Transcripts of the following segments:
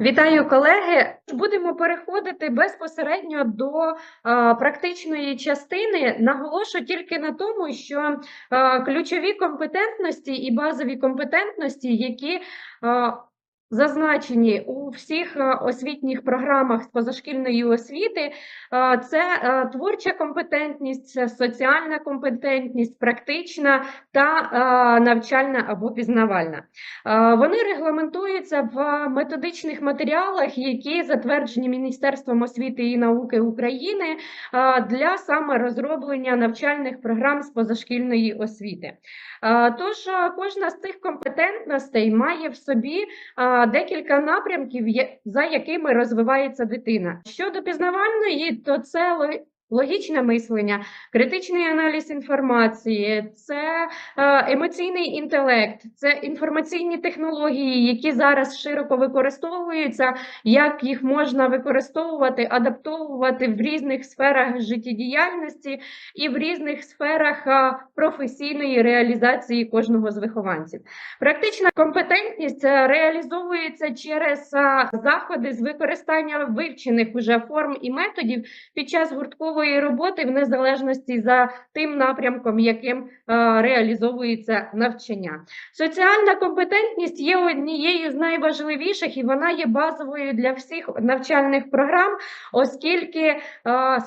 Вітаю, колеги. Будемо переходити безпосередньо до е, практичної частини. Наголошу тільки на тому, що е, ключові компетентності і базові компетентності, які е, зазначені у всіх е, освітніх програмах з позашкільної освіти, е, це е, творча компетентність, соціальна компетентність, практична та навчальна або пізнавальна. Вони регламентуються в методичних матеріалах, які затверджені Міністерством освіти і науки України для саме розроблення навчальних програм з позашкільної освіти. Е, Тож е, кожна з цих компетентностей має в собі е, декілька напрямків, за якими розвивається дитина. Щодо пізнавальної, то це логічне мислення, критичний аналіз інформації, це е, емоційний інтелект, це інформаційні технології, які зараз широко використовуються, як їх можна використовувати, адаптовувати в різних сферах життєдіяльності і в різних сферах е, професійної реалізації кожного з вихованців. Практична компетентність е, реалізовується через заходи з використання вивчених уже форм і методів під час гурткової роботи в незалежності за тим напрямком, яким е, реалізовується навчання. Соціальна компетентність є однією з найважливіших, і вона є базовою для всіх навчальних програм, оскільки е,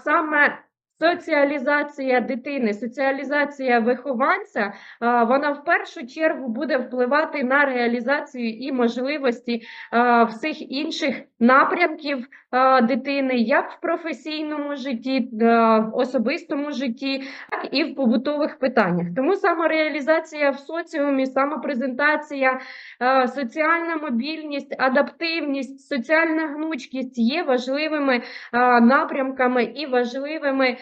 саме Соціалізація дитини, соціалізація вихованця, е, вона в першу чергу буде впливати на реалізацію і можливості е, всіх інших напрямків е, дитини, як в професійному житті, в особистому житті, так і в побутових питаннях. Тому самореалізація в соціумі, самопрезентація, соціальна мобільність, адаптивність, соціальна гнучкість є важливими напрямками і важливими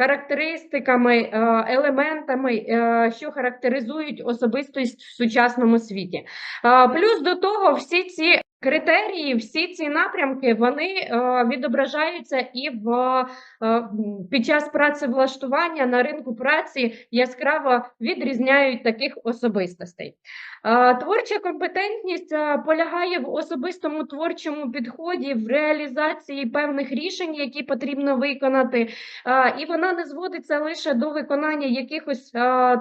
характеристиками, е, елементами, е, що характеризують особистість в сучасному світі. Е, Плюс до того, всі ці критерії, всі ці напрямки, вони е, відображаються і в е, під час працевлаштування на ринку праці яскраво відрізняють таких особистостей. Творча компетентність полягає в особистому творчому підході, в реалізації певних рішень, які потрібно виконати, і вона не зводиться лише до виконання якихось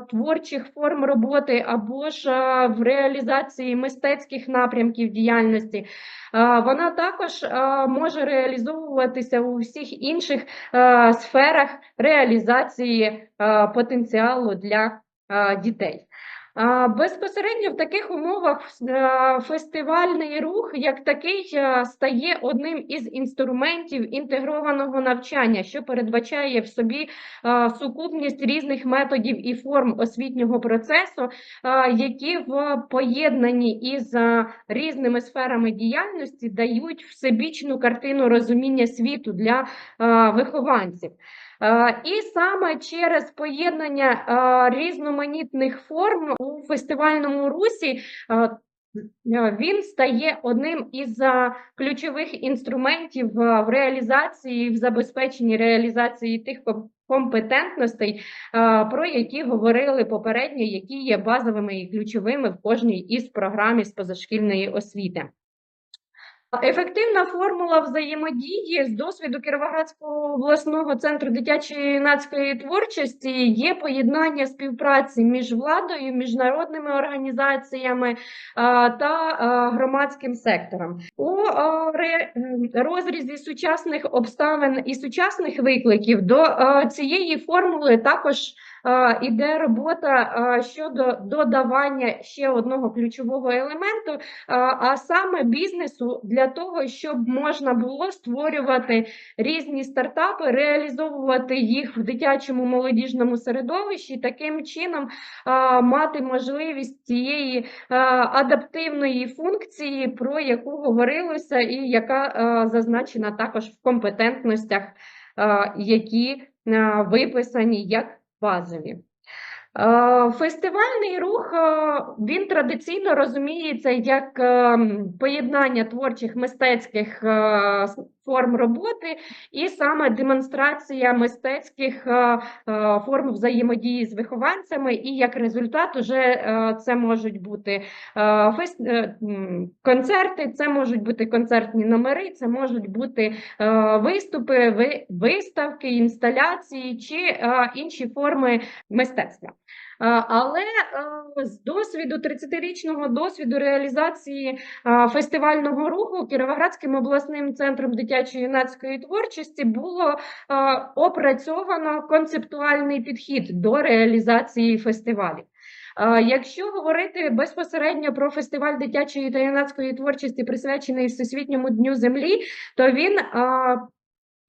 творчих форм роботи або ж в реалізації мистецьких напрямків діяльності. Вона також може реалізовуватися у всіх інших сферах реалізації потенціалу для дітей. Безпосередньо в таких умовах е, фестивальний рух як такий е, стає одним із інструментів інтегрованого навчання, що передбачає в собі е, сукупність різних методів і форм освітнього процесу, які в поєднанні із різними сферами діяльності дають всебічну картину розуміння світу для вихованців. Е, І саме через поєднання е, різноманітних форм у фестивальному русі е, він стає одним із ключових інструментів в реалізації, в забезпеченні реалізації тих ком- компетентностей, про які говорили попередньо, які є базовими і ключовими в кожній із програм із позашкільної освіти. Ефективна формула взаємодії з досвіду Кіровоградського обласного центру дитячої юнацької творчості є поєднання співпраці між владою, міжнародними організаціями та громадським сектором. У ем, розрізі сучасних обставин і сучасних викликів до цієї формули також е, іде робота е, щодо додавання ще одного ключового елементу, е, а саме бізнесу для того, щоб можна було створювати різні стартапи, реалізовувати їх в дитячому молодіжному середовищі, таким чином е, мати можливість цієї е, адаптивної функції, про яку говорилося, і яка е, зазначена також в компетентностях, е, які е, виписані як базові. Е, Фестивальний рух е, він традиційно розуміється як е, поєднання творчих мистецьких е, форм роботи і саме демонстрація мистецьких е, е, форм взаємодії з вихованцями, і як результат, уже е, це можуть бути концерти, це можуть бути концертні номери, це можуть бути виступи, виставки, інсталяції чи інші форми мистецтва. Е, Але е, з досвіду 30-річного досвіду реалізації е, фестивального руху Кіровоградським обласним центром дитячо-юнацької творчості було опрацьовано концептуальний підхід до реалізації фестивалів. Якщо говорити безпосередньо про фестиваль дитячої та юнацької творчості, присвячений Всесвітньому дню землі, то він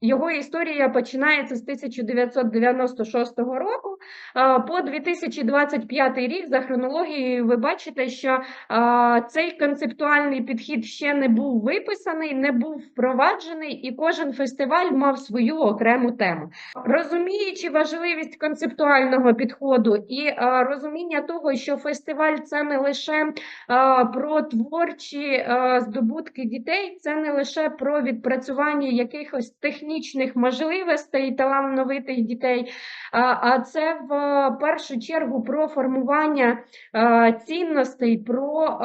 його історія починається з 1996 року по 2025 рік. За хронологією, ви бачите, що цей концептуальний підхід ще не був виписаний, не був впроваджений, і кожен фестиваль мав свою окрему тему. Розуміючи важливість концептуального підходу і розуміння того, що фестиваль це не лише про творчі здобутки дітей, це не лише про відпрацювання якихось технічних можливостей талановитих дітей, а, це в першу чергу про формування цінностей, про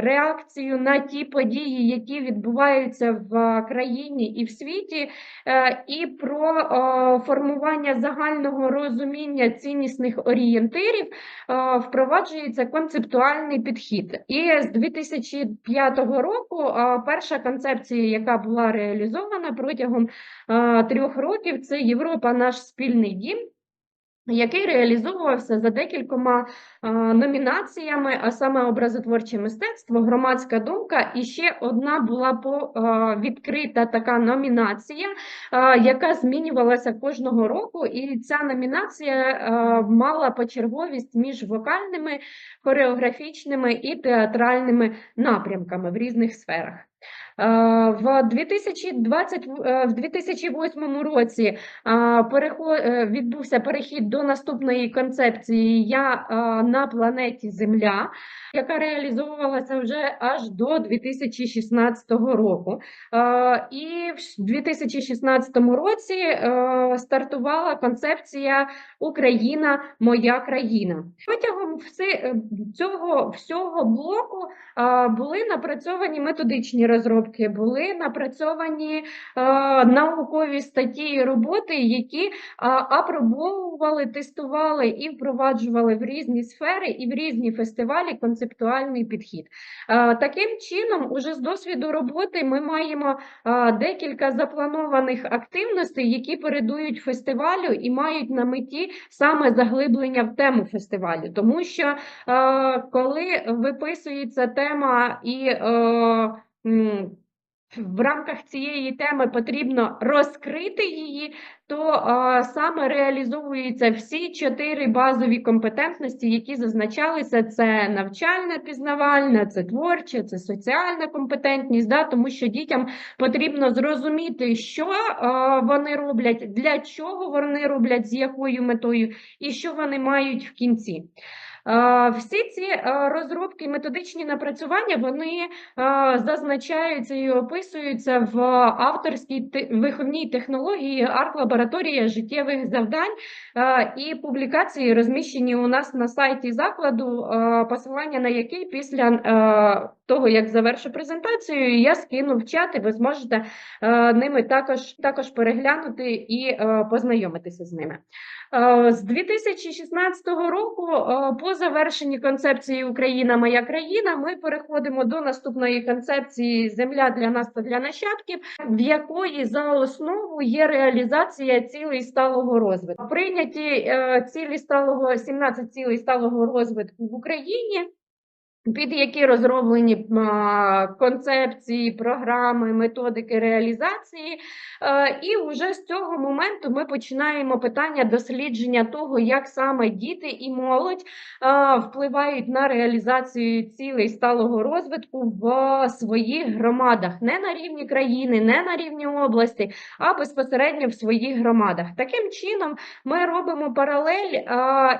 реакцію на ті події, які відбуваються в країні і в світі, е, і про е, формування загального розуміння ціннісних орієнтирів е, впроваджується концептуальний підхід. І з 2005 року е, перша концепція, яка була реалізована протягом е, трьох років, це Європа, наш спільний дім. Який реалізовувався за декількома е, номінаціями, а саме образотворче мистецтво, громадська думка, і ще одна була е, відкрита така номінація, е, яка змінювалася кожного року. І ця номінація мала почерговість між вокальними, хореографічними і театральними напрямками в різних сферах. Е, В 2020, е, в 2008 році е, відбувся перехід до наступної концепції Я на планеті Земля, яка реалізовувалася вже аж до 2016 року. І в 2016 році стартувала концепція Україна, моя країна. Протягом цього всього блоку були напрацьовані методичні розробки, були напрацьовані а, наукові статті і роботи, які а, апробовували, тестували і впроваджували в різні сфери і в різні фестивалі концептуальний підхід. А, Таким чином, уже з досвіду роботи ми маємо декілька запланованих активностей, які передують фестивалю і мають на меті саме заглиблення в тему фестивалю, тому що Е, коли виписується тема і е, в рамках цієї теми потрібно розкрити її, то е, саме реалізовуються всі чотири базові компетентності, які зазначалися: це навчальна пізнавальна, це творча, це соціальна компетентність, да, тому що дітям потрібно зрозуміти, що е, вони роблять, для чого вони роблять, з якою метою, і що вони мають в кінці. Е, Всі ці е, розробки, методичні напрацювання, вони е, зазначаються і описуються в авторській виховній технології арт-лабораторія життєвих завдань і публікації розміщені у нас на сайті закладу, посилання на який після того, як завершу презентацію, я скину в чат, і ви зможете ними також, також переглянути і познайомитися з ними. З 2016 року, е, по завершенні концепції Україна моя країна, ми переходимо до наступної концепції Земля для нас та для нащадків, в якої за основу є реалізація цілей сталого розвитку. Прийняті е, цілі сталого 17 цілей сталого розвитку в Україні. Під які розроблені концепції, програми, методики реалізації. Е, І вже з цього моменту ми починаємо питання дослідження того, як саме діти і молодь впливають на реалізацію цілей сталого розвитку в своїх громадах, не на рівні країни, не на рівні області, а безпосередньо в своїх громадах. Таким чином, ми робимо паралель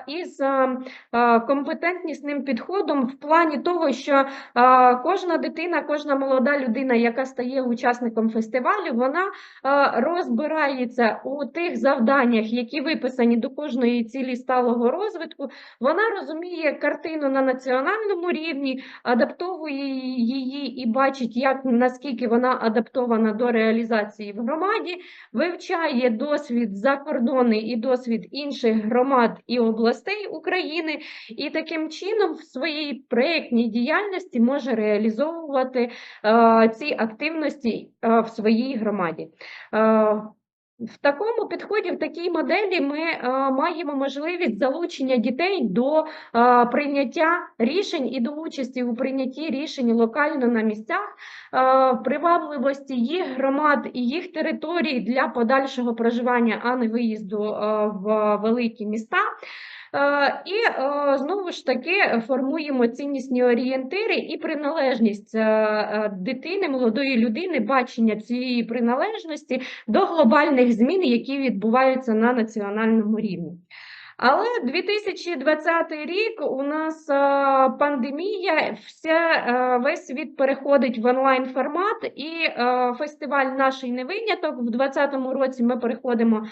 із а, а, компетентнісним підходом в плані того, що а, кожна дитина, кожна молода людина, яка стає учасником фестивалю, вона а, розбирається у тих завданнях, які виписані до кожної цілі сталого розвитку. Вона розуміє картину на національному рівні, адаптовує її і бачить, як наскільки вона адаптована до реалізації в громаді, вивчає досвід закордонний і досвід інших громад і областей України, і таким чином в своїй проєктній діяльності може реалізовувати е, ці активності е, в своїй громаді. Е, в такому підході, в такій моделі, ми маємо можливість залучення дітей до прийняття рішень і до участі у прийнятті рішень локально на місцях, привабливості їх громад і їх територій для подальшого проживання, а не виїзду в великі міста. Е, І е, знову ж таки формуємо ціннісні орієнтири і приналежність е, дитини, молодої людини, бачення цієї приналежності до глобальних змін, які відбуваються на національному рівні. Але 2020 рік у нас пандемія, вся, весь світ переходить в онлайн формат, і фестиваль наш не виняток. В 2020 році ми переходимо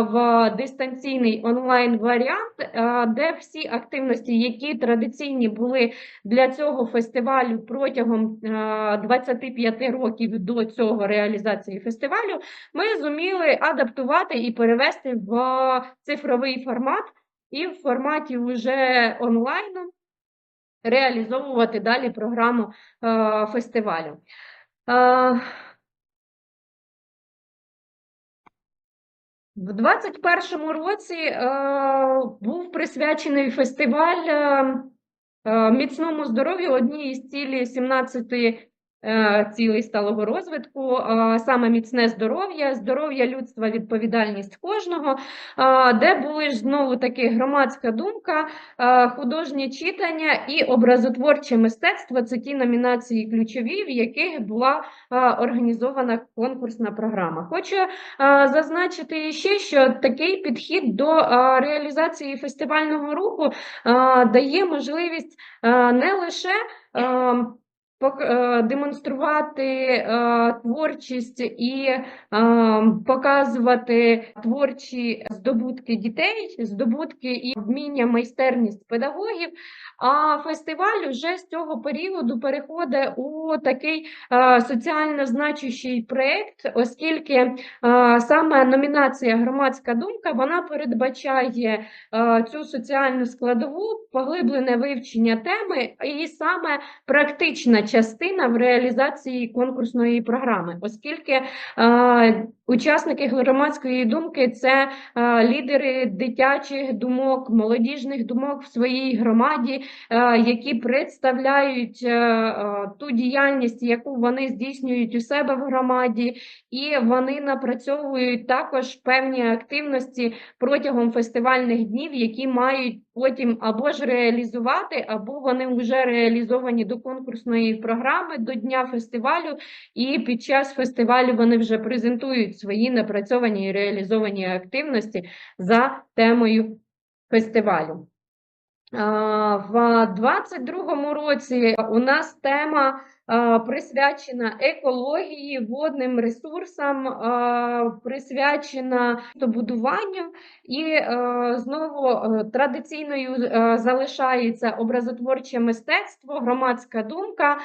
в дистанційний онлайн варіант, е, де всі активності, які традиційні були для цього фестивалю протягом е, 25 років до цього реалізації фестивалю, ми зуміли адаптувати і перевести в цифровий формат і в форматі вже онлайну реалізовувати далі програму е, фестивалю. В 21-му році е, був присвячений фестиваль е, е, міцному здоров'ю одній із цілі 17 е, цілей сталого розвитку, е, саме міцне здоров'я, здоров'я людства, відповідальність кожного, е, де були ж знову таки громадська думка, е, художнє читання і образотворче мистецтво це ті номінації ключові, в яких була е, організована конкурсна програма. Хочу е, зазначити ще, що такий підхід до е, реалізації фестивального руху е, дає можливість е, не лише е, е, демонструвати е, творчість і е, показувати творчі здобутки дітей, здобутки і вміння, майстерність педагогів. А фестиваль вже з цього періоду переходить у такий е, соціально значущий проєкт, оскільки е, саме номінація Громадська думка вона передбачає е, цю соціальну складову, поглиблене вивчення теми і саме практична частина в реалізації конкурсної програми, оскільки учасники громадської думки це е, лідери дитячих думок, молодіжних думок в своїй громаді, е, які представляють е, е, ту діяльність, яку вони здійснюють у себе в громаді, і вони напрацьовують також певні активності протягом фестивальних днів, які мають потім або ж реалізувати, або вони вже реалізовані до конкурсної програми до дня фестивалю, і під час фестивалю вони вже презентують свої напрацьовані і реалізовані активності за темою фестивалю. В 2022 році у нас тема присвячена екології, водним ресурсам, присвячена будуванню, і е, знову е, традиційною е, залишається образотворче мистецтво, громадська думка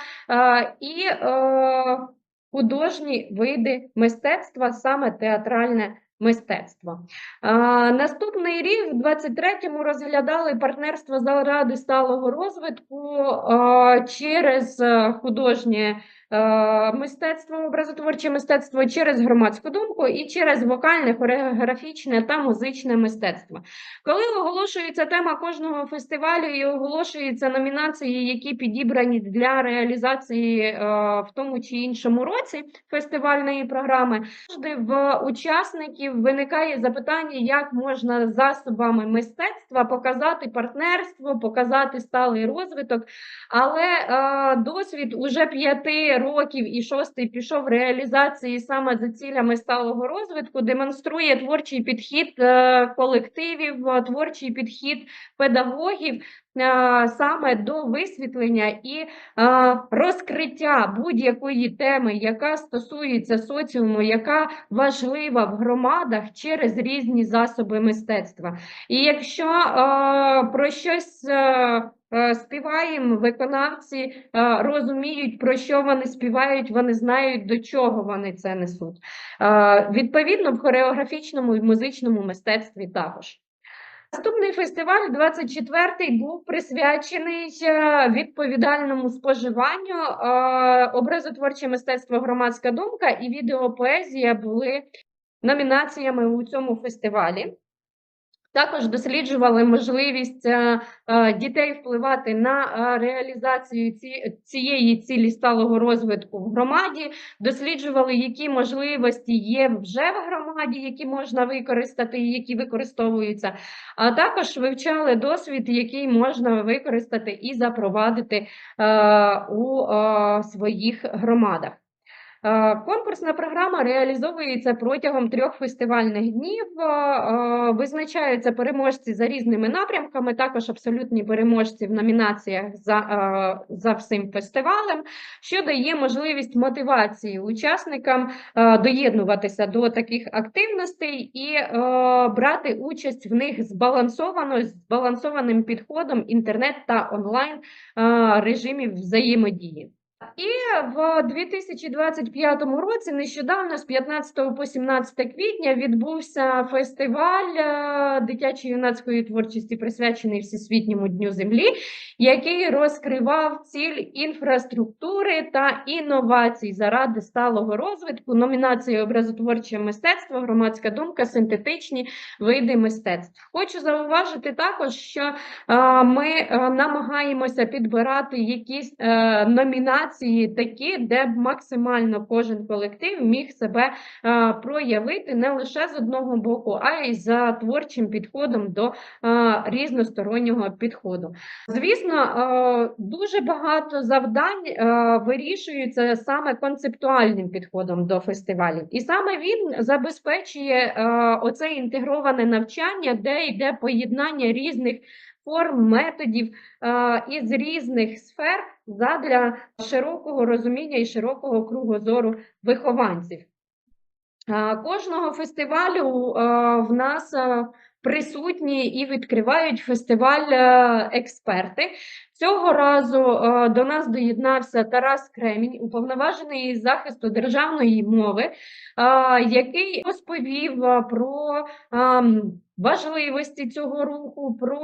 і художні види мистецтва, саме театральне мистецтво. А, Наступний рік, в 23-му, розглядали партнерство заради сталого розвитку а, через е, художнє мистецтво, образотворче мистецтво через громадську думку і через вокальне, хореографічне та музичне мистецтво. Коли оголошується тема кожного фестивалю і оголошуються номінації, які підібрані для реалізації е, в тому чи іншому році фестивальної програми, завжди в учасників виникає запитання, як можна засобами мистецтва показати партнерство, показати сталий розвиток. Але е, досвід уже п'яти років і шостий пішов реалізації саме за цілями сталого розвитку, демонструє творчий підхід е, колективів, е, творчий підхід педагогів. Саме до висвітлення і розкриття будь-якої теми, яка стосується соціуму, яка важлива в громадах через різні засоби мистецтва. І якщо про щось співаємо, виконавці розуміють, про що вони співають, вони знають, до чого вони це несуть. Відповідно, в хореографічному і музичному мистецтві також. Наступний фестиваль, 24-й, був присвячений е, відповідальному споживанню. Е, Образотворче мистецтво, громадська думка і відеопоезія були номінаціями у цьому фестивалі. Також досліджували можливість е, е, дітей впливати на е, реалізацію цієї цілі сталого розвитку в громаді, досліджували, які можливості є вже в громаді, які можна використати і які використовуються, а також вивчали досвід, який можна використати і запровадити у своїх громадах. Е, Конкурсна програма реалізовується протягом трьох фестивальних днів. е, е, Визначаються переможці за різними напрямками, також абсолютні переможці в номінаціях за, за всім фестивалем, що дає можливість мотивації учасникам доєднуватися до таких активностей і брати участь в них збалансовано, збалансованим підходом інтернет та онлайн режимів взаємодії. І в 2025 році, нещодавно, з 15 по 17 квітня, відбувся фестиваль е, дитячо-юнацької творчості, присвячений Всесвітньому дню землі, який розкривав ціль інфраструктури та інновацій заради сталого розвитку, номінації образотворче мистецтво, громадська думка, синтетичні види мистецтв. Хочу зауважити також, що е, ми е, намагаємося підбирати якісь е, номінації такі, де б максимально кожен колектив міг себе е, проявити не лише з одного боку, а й за творчим підходом до е, різностороннього підходу. Звісно, е, дуже багато завдань вирішуються саме концептуальним підходом до фестивалів, і саме він забезпечує оце інтегроване навчання, де йде поєднання різних форм, методів е, із різних сфер задля широкого розуміння і широкого кругозору вихованців. Е, Кожного фестивалю е, в нас присутні і відкривають фестиваль е, експерти. Цього разу е, до нас доєднався Тарас Кремінь, уповноважений із захисту державної мови, е, який розповів про ем, важливості цього руху, про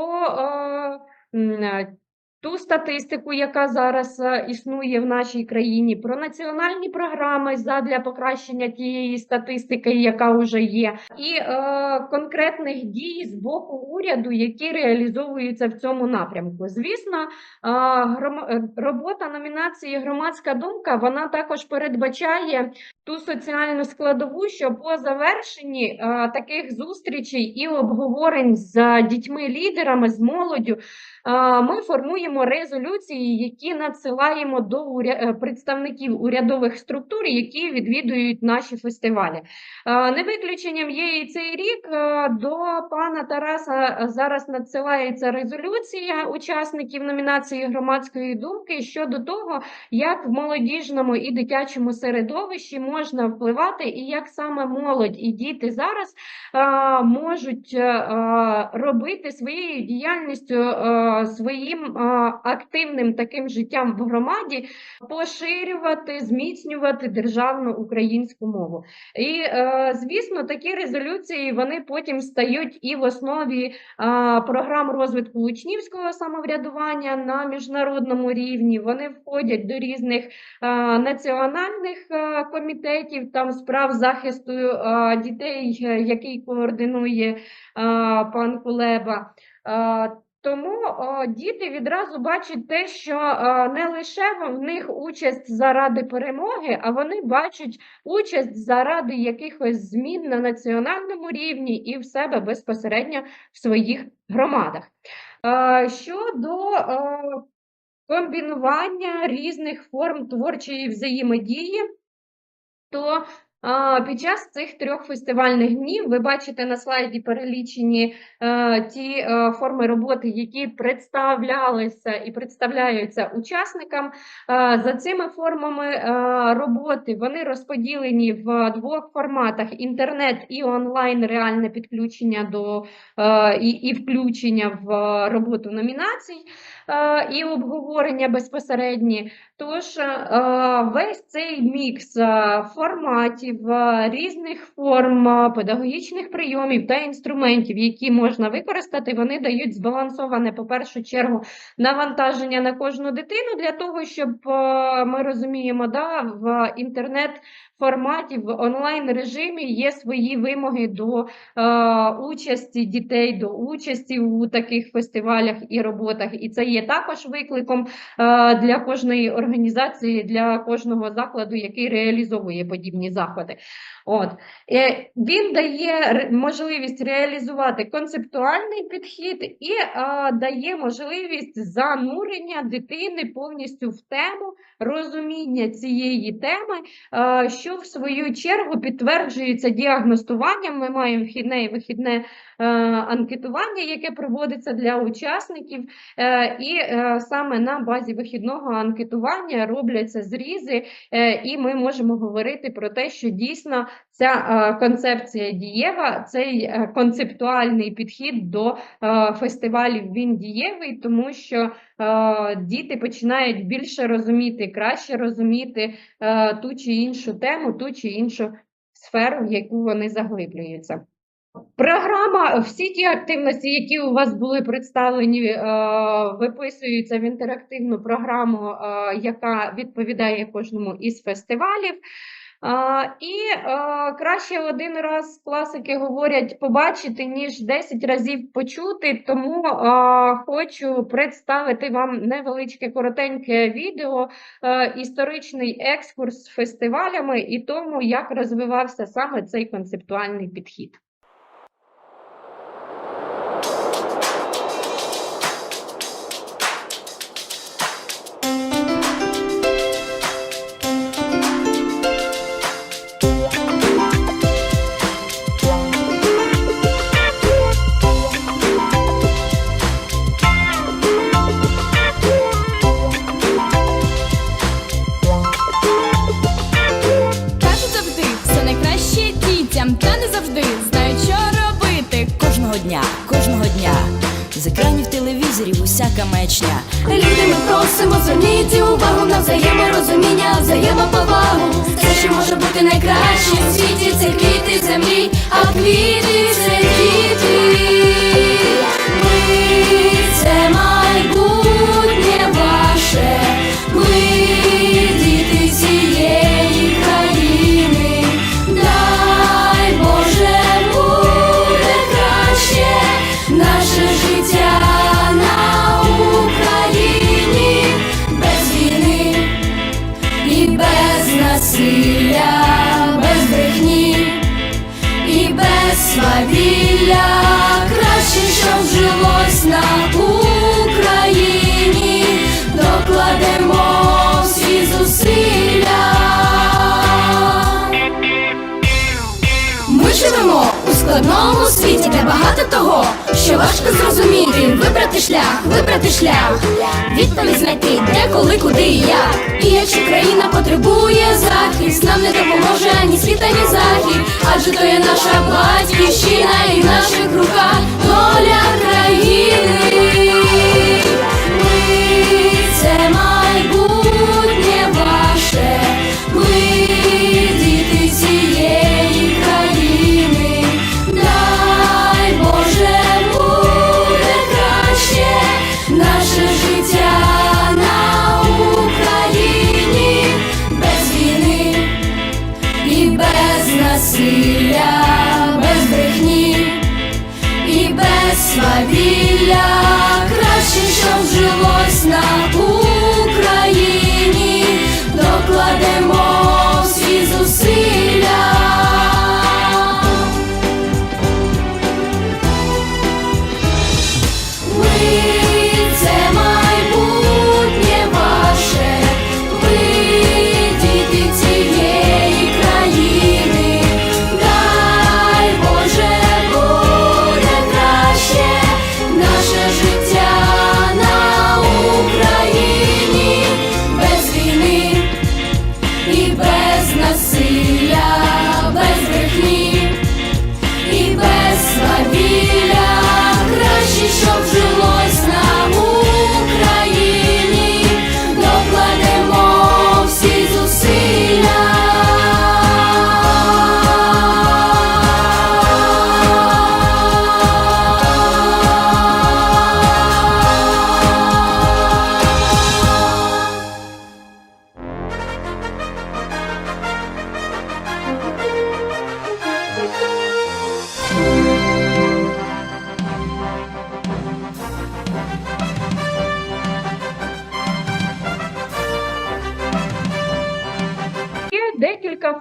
ту статистику, яка зараз е, існує в нашій країні, про національні програми задля покращення тієї статистики, яка вже є, і е, конкретних дій з боку уряду, які реалізовуються в цьому напрямку. Звісно, е, грома- е, робота номінації Громадська думка вона також передбачає ту соціальну складову, що по завершенні е, таких зустрічей і обговорень з дітьми-лідерами, з молоддю, ми формуємо резолюції, які надсилаємо до уря- е, представників урядових структур, які відвідують наші фестивалі. Не виключенням є і цей рік. Е, До пана Тараса зараз надсилається резолюція учасників номінації громадської думки щодо того, як в молодіжному і дитячому середовищі можна впливати, і як саме молодь і діти зараз можуть е, робити своєю діяльністю своїм активним таким життям в громаді поширювати, зміцнювати державну українську мову. І, е, звісно, такі резолюції вони потім стають і в основі програм розвитку учнівського самоврядування на міжнародному рівні. Вони входять до різних національних комітетів там справ захисту дітей, е, який координує пан Кулеба. Тому о, діти відразу бачать те, що е, не лише в них участь заради перемоги, а вони бачать участь заради якихось змін на національному рівні і в себе безпосередньо в своїх громадах. Е, Щодо е, комбінування різних форм творчої взаємодії, то під час цих трьох фестивальних днів ви бачите на слайді перелічені е, ті е, форми роботи, які представлялися і представляються учасникам. Е, за цими формами роботи вони розподілені в двох форматах: інтернет і онлайн реальне підключення до і, і включення в роботу номінацій і обговорення безпосередні. Тож е, весь цей мікс е, форматів, е, різних форм, е, педагогічних прийомів та інструментів, які можна використати, вони дають збалансоване, по першу чергу, навантаження на кожну дитину для того, щоб е, ми розуміємо, да, в інтернет форматі, в онлайн режимі є свої вимоги до е, участі дітей, до участі у таких фестивалях і роботах. І це є також викликом е, для кожної організації, для кожного закладу, який реалізовує подібні заходи. От. Е, Він дає можливість реалізувати концептуальний підхід і е, дає можливість занурення дитини повністю в тему, розуміння цієї теми, е, що в свою чергу підтверджується діагностуванням. Ми маємо вхідне і вихідне е, анкетування, яке проводиться для учасників. Е, І е, саме на базі вихідного анкетування робляться зрізи, е, і ми можемо говорити про те, що дійсно ця е, концепція дієва, цей е, концептуальний підхід до е, фестивалів він дієвий, тому що діти починають більше розуміти, краще розуміти ту чи іншу тему, ту чи іншу сферу, в яку вони заглиблюються. Програма, всі ті активності, які у вас були представлені, виписуються в інтерактивну програму, яка відповідає кожному із фестивалів. І е, краще один раз класики говорять побачити, ніж 10 разів почути. Тому е, хочу представити вам невеличке коротеньке відео, е, історичний екскурс з фестивалями і тому, як розвивався саме цей концептуальний підхід. Завжди знають, що робити. Кожного дня, кожного дня з екранів телевізорів усяка мечня. Люди, ми просимо, зверніть увагу на взаєморозуміння, взаємоповагу. Все, що може бути найкраще в світі, це квіти землі, а квіти це діти. Світі, де багато того, що важко зрозуміти, вибрати шлях, вибрати шлях, відповідь знайти, де, коли, куди і як. І якщо країна потребує захист, нам не допоможе ані світ, ані захід, адже то є наша батьківщина і в наших руках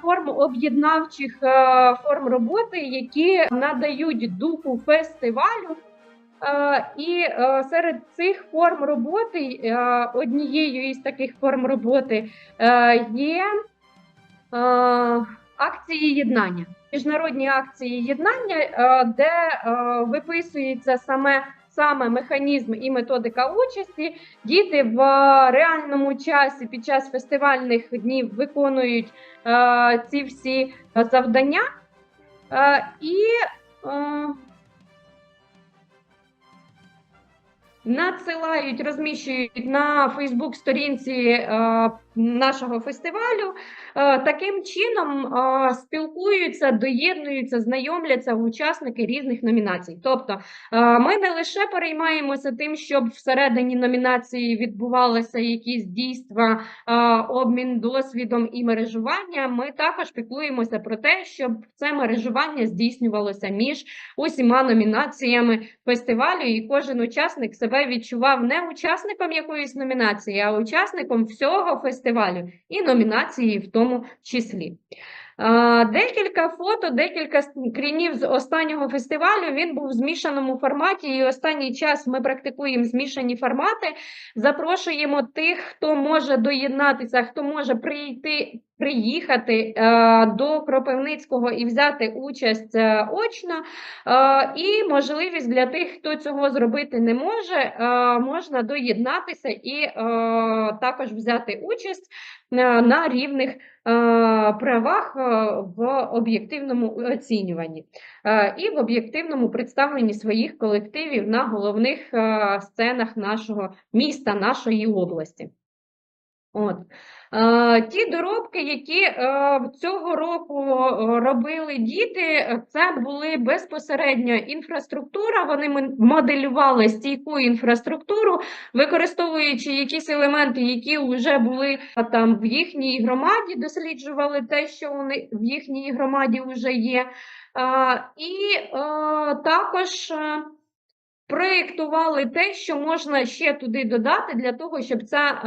форм об'єднавчих е, форм роботи, які надають духу фестивалю. Е, І е, серед цих форм роботи однією із таких форм роботи є акції єднання. Міжнародні акції єднання, де виписується саме саме механізм і методика участі. Діти в реальному часі під час фестивальних днів виконують е, ці всі завдання. Е, і е, надсилають, розміщують на Фейсбук-сторінці е, нашого фестивалю. Е, таким чином е, спілкуються, доєднуються, знайомляться учасники різних номінацій. Тобто е, ми не лише переймаємося тим, щоб всередині номінації відбувалися якісь дійства, обмін досвідом і мережування. Ми також піклуємося про те, щоб це мережування здійснювалося між усіма номінаціями фестивалю, і кожен учасник себе відчував не учасником якоїсь номінації, а учасником всього фестивалю і номінації в тому числі. Е, Декілька фото, декілька скрінів з останнього фестивалю. Він був в змішаному форматі, і останній час ми практикуємо змішані формати. Запрошуємо тих, хто може доєднатися, хто може прийти, приїхати е, до Кропивницького і взяти участь е, очно. Е, і можливість для тих, хто цього зробити не може, можна доєднатися і також взяти участь на рівних правах в об'єктивному оцінюванні і в об'єктивному представленні своїх колективів на головних сценах нашого міста, нашої області. От. Ті доробки, які е, цього року е, робили діти, це були безпосередньо інфраструктура. Вони моделювали стійку інфраструктуру, використовуючи якісь елементи, які вже були там в їхній громаді, досліджували те, що вони в їхній громаді вже є. І е, також. Проєктували те, що можна ще туди додати для того, щоб ця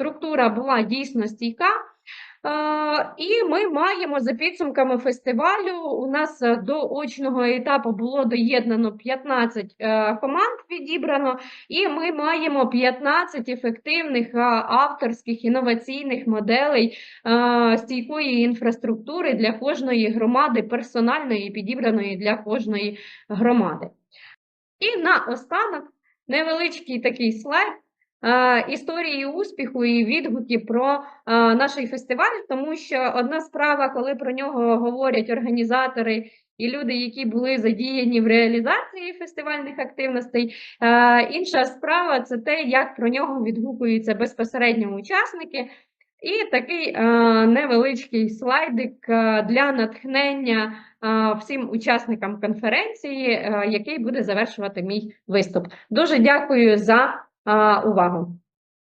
структура була дійсно стійка. Е, І ми маємо за підсумками фестивалю. У нас е, до очного етапу було доєднано 15 е, команд відібрано, і ми маємо 15 ефективних авторських інноваційних моделей стійкої інфраструктури для кожної громади, персональної підібраної для кожної громади. І наостанок невеличкий такий слайд історії успіху і відгуки про е, наш фестиваль, тому що одна справа, коли про нього говорять організатори і люди, які були задіяні в реалізації фестивальних активностей, е, інша справа це те, як про нього відгукуються безпосередньо учасники. І такий е, невеличкий слайдик е, для натхнення е, всім учасникам конференції, е, який буде завершувати мій виступ. Дуже дякую за е, увагу.